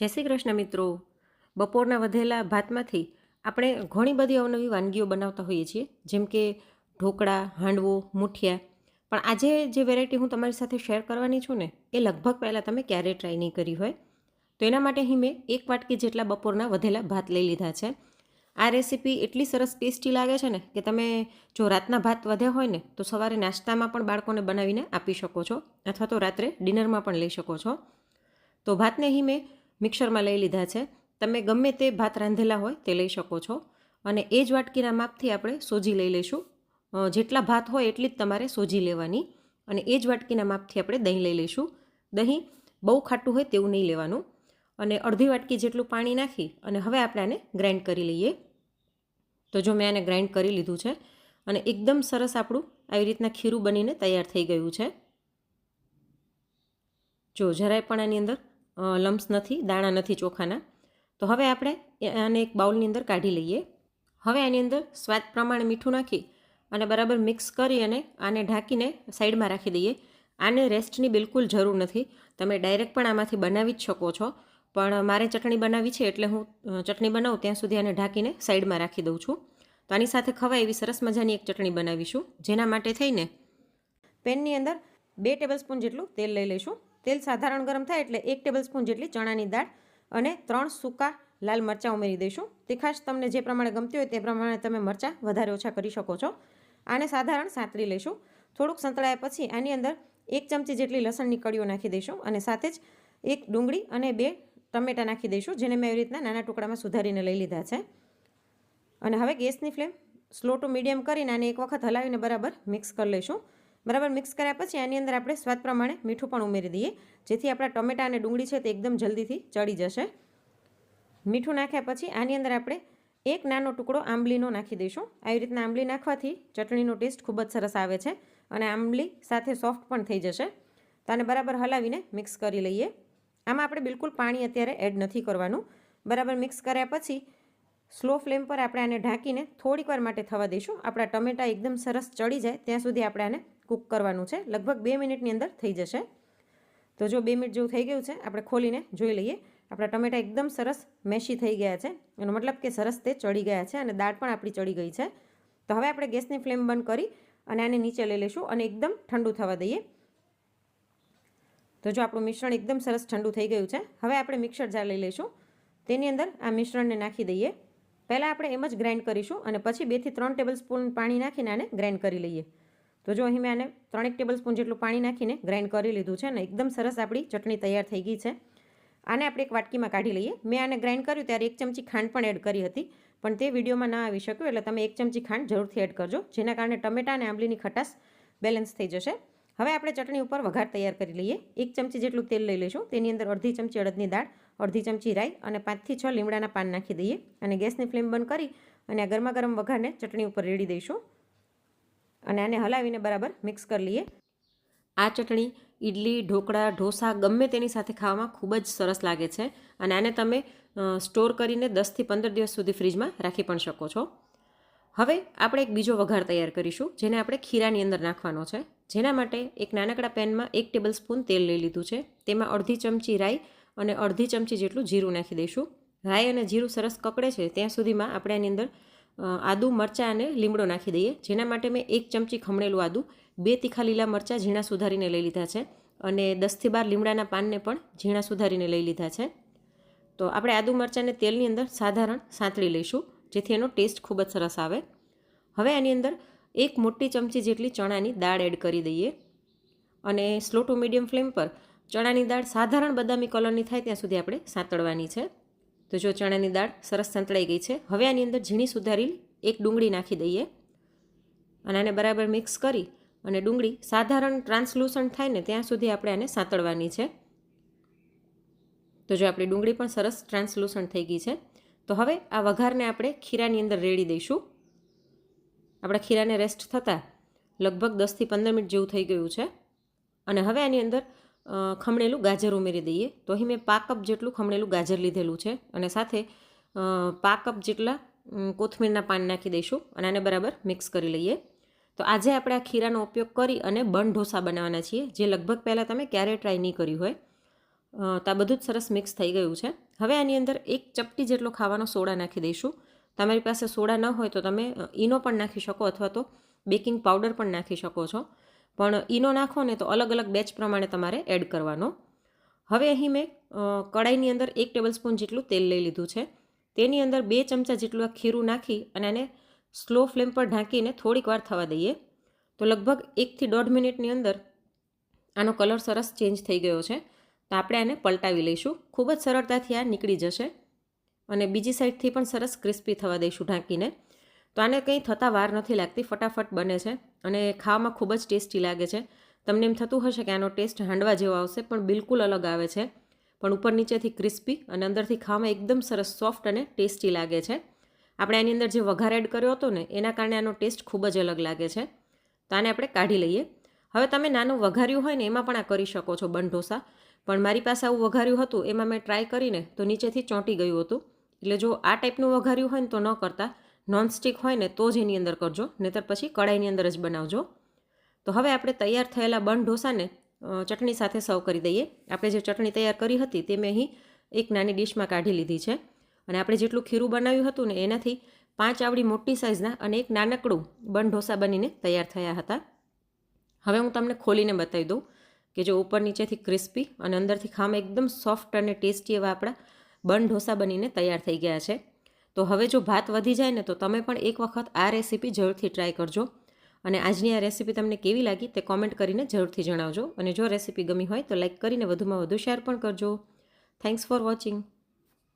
જય શ્રી કૃષ્ણ મિત્રો. બપોરના વધેલા ભાતમાંથી આપણે ઘણી બધી અવનવી વાનગીઓ બનાવતા હોઈએ છીએ, જેમ કે ઢોકળા, હાંડવો, મુઠિયા. પણ આજે જે વેરાયટી હું તમારી સાથે શેર કરવાની છું ને, એ લગભગ પહેલાં તમે ક્યારેય ટ્રાય નહીં કરી હોય. તો એના માટે અહીં મેં એક વાટકી જેટલા બપોરના વધેલા ભાત લઈ લીધા છે. આ રેસીપી એટલી સરસ ટેસ્ટી લાગે છે ને, કે તમે જો રાતના ભાત વધ્યા હોય ને, તો સવારે નાસ્તામાં પણ બાળકોને બનાવીને આપી શકો છો, અથવા તો રાત્રે ડિનરમાં પણ લઈ શકો છો. તો ભાતને અહીં મેં મિક્સરમાં લઈ લીધા છે. તમે ગમે તે ભાત રાંધેલા હોય તે લઈ શકો છો. અને એ જ વાટકીના માપથી આપણે સોજી લઈ લઈશું. જેટલા ભાત હોય એટલી જ તમારે સોજી લેવાની. અને એ જ વાટકીના માપથી આપણે દહીં લઈ લઈશું. દહીં બહુ ખાટું હોય તેવું નહીં લેવાનું. અને અડધી વાટકી જેટલું પાણી નાખી અને હવે આપણે આને ગ્રાઇન્ડ કરી લઈએ. તો જો મેં આને ગ્રાઇન્ડ કરી લીધું છે અને એકદમ સરસ આપણું આવી રીતના ખીરું બનીને તૈયાર થઈ ગયું છે. જો જરાય પણ આની અંદર લમ્સ નથી, દાણા નથી ચોખાના. તો હવે આપણે આને એક બાઉલની અંદર કાઢી લઈએ. હવે આની અંદર સ્વાદ પ્રમાણે મીઠું નાખી અને બરાબર મિક્સ કરી અને આને ઢાંકીને સાઈડમાં રાખી દઈએ. આને રેસ્ટની બિલકુલ જરૂર નથી. તમે ડાયરેક્ટ પણ આમાંથી બનાવી જ શકો છો. પણ મારે ચટણી બનાવી છે એટલે હું ચટણી બનાવું ત્યાં સુધી આને ઢાંકીને સાઈડમાં રાખી દઉં છું. તો આની સાથે ખવાય એવી સરસ મજાની એક ચટણી બનાવીશું. જેના માટે થઈને પેનની અંદર બે ટેબલસ્પૂન જેટલું તેલ લઈ લઈશું. તેલ સાધારણ ગરમ થાય એટલે એક ટેબલસ્પૂન જેટલી ચણાની દાળ અને ત્રણ સૂકા લાલ મરચાં ઉમેરી દઈશું. તીખાશ તમને જે પ્રમાણે ગમતી હોય તે પ્રમાણે તમે મરચાં વધારે ઓછા કરી શકો છો. આને સાધારણ સાંતળી લઈશું. થોડુંક સંતળાયા પછી આની અંદર એક ચમચી જેટલી લસણની કળીઓ નાખી દઈશું અને સાથે જ એક ડુંગળી અને બે ટમેટાં નાખી દઈશું, જેને મેં એવી રીતના નાના ટુકડામાં સુધારીને લઈ લીધા છે. અને હવે ગેસની ફ્લેમ સ્લો ટુ મીડિયમ કરીને આને એક વખત હલાવીને બરાબર મિક્સ કરી લઈશું. બરાબર મિક્સ કર્યા પછી આની અંદર આપણે સ્વાદ પ્રમાણે મીઠું પણ ઉમેરી દઈએ. જેથી આપણા ટમેટા અને ડુંગળી છે તે એકદમ જલ્દીથી ચડી જશે. મીઠું નાખ્યા પછી આની અંદર આપણે એક નાનો ટુકડો આંબલીનો નાખી દઈશું. આવી રીતના આંબલી નાખવાથી ચટણીનો ટેસ્ટ ખૂબ જ સરસ આવે છે અને આંબલી સાથે સોફ્ટ પણ થઈ જશે. તો આને બરાબર હલાવીને મિક્સ કરી લઈએ. આમાં આપણે બિલકુલ પાણી અત્યારે એડ નથી કરવાનું. બરાબર મિક્સ કર્યા પછી સ્લો ફ્લેમ પર આપણે આને ઢાંકીને થોડીક વાર માટે થવા દઈશું. આપણા ટમેટા એકદમ સરસ ચડી જાય, ત્યાં સુધી આપણે આને કૂક કરવાનું છે. લગભગ બે મિનિટની અંદર થઈ જશે. તો જો બે મિનિટ જેવું થઈ ગયું છે, આપણે ખોલીને જોઈ લઈએ. આપણા ટમેટા એકદમ સરસ મેશી થઈ ગયા છે. એનો મતલબ કે સરસ તે ચડી ગયા છે અને દાળ પણ આપણી ચડી ગઈ છે. તો હવે આપણે ગેસની ફ્લેમ બંધ કરી અને આને નીચે લઈ લઈશું અને એકદમ ઠંડુ થવા દઈએ. તો જો આપણું મિશ્રણ એકદમ સરસ ઠંડુ થઈ ગયું છે, હવે આપણે મિક્સર જાર લઈ લઈશું. તેની અંદર આ મિશ્રણને નાખી દઈએ. પહેલાં આપણે એમ જ ગ્રાઇન્ડ કરીશું અને પછી બેથી ત્રણ ટેબલ સ્પૂન પાણી નાખીને આને ગ્રાઇન્ડ કરી લઈએ. તો જો અહીં મેં આને ત્રણેક ટેબલ સ્પૂન જેટલું પાણી નાખીને ગ્રાઇન્ડ કરી લીધું છે અને એકદમ સરસ આપણી ચટણી તૈયાર થઈ ગઈ છે. આને આપણે એક વાટકીમાં કાઢી લઈએ. મેં આને ગ્રાઇન્ડ કર્યું ત્યારે એક ચમચી ખાંડ પણ એડ કરી હતી, પણ તે વિડીયોમાં ના આવી શક્યું એટલે તમે એક ચમચી ખાંડ જરૂરથી એડ કરજો, જેના કારણે ટમેટા અને આંબલીની ખટાશ બેલેન્સ થઈ જશે. હવે આપણે ચટણી ઉપર વઘાર તૈયાર કરી લઈએ. એક ચમચી જેટલું તેલ લઈ લઈશું. તેની અંદર અડધી ચમચી અડદની દાળ, અડધી ચમચી રાઈ અને પાંચથી છ લીમડાના પાન નાખી દઈએ અને ગેસની ફ્લેમ બંધ કરી અને આ ગરમા ગરમ વઘારને ચટણી ઉપર રેડી દઈશું. અને આને હલાવીને બરાબર મિક્સ કરી લઈએ. આ ચટણી ઇડલી ઢોકળા, ઢોસા ગમે તેની સાથે ખાવામાં ખૂબ જ સરસ લાગે છે અને આને તમે સ્ટોર કરીને દસથી પંદર દિવસ સુધી ફ્રીજમાં રાખી પણ શકો છો. હવે આપણે એક બીજો વઘાર તૈયાર કરીશું, જેને આપણે ખીરાની અંદર નાખવાનો છે. જેના માટે એક નાનકડા પેનમાં એક ટેબલ સ્પૂન તેલ લઈ લીધું છે. તેમાં અડધી ચમચી રાઈ અને અડધી ચમચી જેટલું જીરું નાખી દઈશું. રાઈ અને જીરું સરસ કકડે છે ત્યાં સુધીમાં આપણે આની અંદર આદું, મરચાં અને લીમડો નાખી દઈએ. જેના માટે મેં એક ચમચી ખમણેલું આદું, બે તીખા લીલા મરચાં ઝીણા સુધારીને લઈ લીધા છે અને દસથી બાર લીમડાના પાનને પણ ઝીણા સુધારીને લઈ લીધા છે. તો આપણે આદુ મરચાંને તેલની અંદર સાધારણ સાંતળી લઈશું, જેથી એનો ટેસ્ટ ખૂબ જ સરસ આવે. હવે આની અંદર એક મોટી ચમચી જેટલી ચણાની દાળ એડ કરી દઈએ. અને સ્લો ટુ મીડિયમ ફ્લેમ પર ચણાની દાળ સાધારણ બદામી કલરની થાય ત્યાં સુધી આપણે સાંતળવાની છે. તો જો ચણાની દાળ સરસ સંતળાઈ ગઈ છે, હવે આની અંદર ઝીણી સુધારેલી એક ડુંગળી નાખી દઈએ. અને આને બરાબર મિક્સ કરી અને ડુંગળી સાધારણ ટ્રાન્સલુસન્ટ થાય ને ત્યાં સુધી આપણે આને સાંતળવાની છે. તો જો આપણી ડુંગળી પણ સરસ ટ્રાન્સલુસન્ટ થઈ ગઈ છે, તો હવે આ વઘારને આપણે ખીરાની અંદર રેડી દઈશું. આપણા ખીરાને રેસ્ટ થતાં લગભગ દસથી પંદર મિનિટ જેવું થઈ ગયું છે. અને હવે આની અંદર ખમણેલું ગાજર ઉમેરી દઈએ. તો અહીં મેં પા કપ જેટલું ખમણેલું ગાજર લીધેલું છે. અને સાથે પાક કપ જેટલા કોથમીરના પાન નાખી દઈશું અને આને બરાબર મિક્સ કરી લઈએ. તો આજે આપણે આ ખીરાનો ઉપયોગ કરી અને બન ઢોસા બનાવવાના છીએ, જે લગભગ પહેલાં તમે ક્યારેય ટ્રાય નહીં કર્યું હોય. તો આ બધું જ સરસ મિક્સ થઈ ગયું છે. હવે આની અંદર એક ચપટી જેટલો ખાવાનો સોડા નાખી દઈશું. તમારી પાસે સોડા ન હોય તો તમે ઈનો પણ નાખી શકો અથવા તો બેકિંગ પાવડર પણ નાખી શકો છો. પણ ઈનો નાખો ને તો અલગ અલગ બેચ પ્રમાણે તમારે એડ કરવાનો. હવે અહીં મેં કડાઈની અંદર એક ટેબલ સ્પૂન જેટલું તેલ લઈ લીધું છે. તેની અંદર બે ચમચા જેટલું આ ખીરું નાખી અને આને સ્લો ફ્લેમ પર ઢાંકીને થોડીક વાર થવા દઈએ. તો લગભગ એકથી દોઢ મિનિટની અંદર આનો કલર સરસ ચેન્જ થઈ ગયો છે. તો આપણે આને પલટાવી લઈશું. ખૂબ જ સરળતાથી આ નીકળી જશે. અને બીજી સાઈડથી પણ સરસ ક્રિસ્પી થવા દઈશું ઢાંકીને. તો આને કંઈ થતાં વાર નથી લાગતી, ફટાફટ બને છે અને ખાવામાં ખૂબ જ ટેસ્ટી લાગે છે. તમને એમ થતું હશે કે આનો ટેસ્ટ હાંડવા જેવો આવશે, પણ બિલકુલ અલગ આવે છે. પણ ઉપર નીચેથી ક્રિસ્પી અને અંદરથી ખાવામાં એકદમ સરસ સોફ્ટ અને ટેસ્ટી લાગે છે. આપણે આની અંદર જે વઘાર એડ કર્યો હતો ને, એના કારણે આનો ટેસ્ટ ખૂબ જ અલગ લાગે છે. તો આને આપણે કાઢી લઈએ. હવે તમે નાનું વઘાર્યું હોય ને, એમાં પણ આ કરી શકો છો બન ઢોસા પણ મારી પાસે આવું વઘાર્યું હતું, એમાં મેં ટ્રાય કરીને તો નીચેથી ચોંટી ગયું હતું. એટલે જો આ ટાઈપનું વઘાર્યું હોય ને તો ન કરતા. નોનસ્ટિક હોય ને તો જ એની અંદર કરજો, નહીતર પછી કડાઈની અંદર જ બનાવજો. તો હવે આપણે તૈયાર થયેલા બન ઢોસાને ચટણી સાથે સર્વ કરી દઈએ. આપણે જે ચટણી તૈયાર કરી હતી તે મેં અહીં એક નાની ડીશમાં કાઢી લીધી છે. અને આપણે જેટલું ખીરું બનાવ્યું હતું ને એનાથી પાંચ આવડી મોટી સાઇઝના અને એક નાનકડું બન ઢોસા બનીને તૈયાર થયા હતા. હવે હું તમને ખોલીને બતાવી દઉં કે જો ઉપર નીચેથી ક્રિસ્પી અને અંદરથી ખામ એકદમ સોફ્ટ અને ટેસ્ટી એવા આપણા બન ઢોસા બનીને તૈયાર થઈ ગયા છે. તો હવે જો ભાત વધી જાય ને તો તમે પણ એક વખત આ રેસીપી જરૂરથી ટ્રાય કરજો. અને આજની આ રેસીપી તમને કેવી લાગી તે કોમેન્ટ કરીને જરૂરથી જણાવજો. અને જો રેસીપી ગમી હોય તો લાઇક કરીને વધુમાં વધુ શેર પણ કરજો. Thanks for watching.